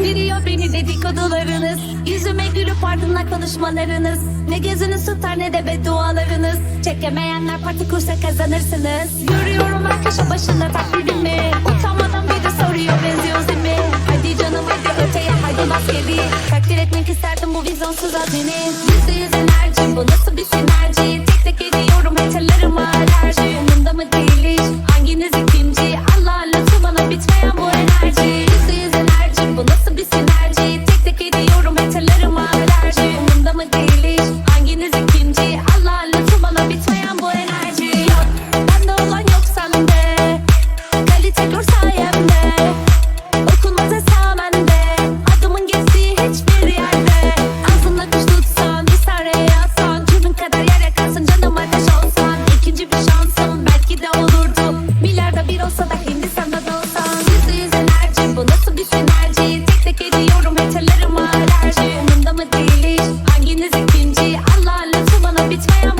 Bindiriyor beni dedikodularınız. Yüzüme gülüp ardından konuşmalarınız. Ne gözünüz tutar ne de beddualarınız. Çekemeyenler parti kursa kazanırsınız. Görüyorum her köşe başında taklidimi Utanmadan bir de soruyor benziyoruz değil mi? Hadi canım hadi öteye haydi bas geri Takdir etmek isterdim bu vizyonsuz azmini. Yüzde yüz enerji. Tek tek ediyorum hetelarım alerji. Umurumda mı değil hiç hanginiz ikinci? Allah lütfu bitmeyen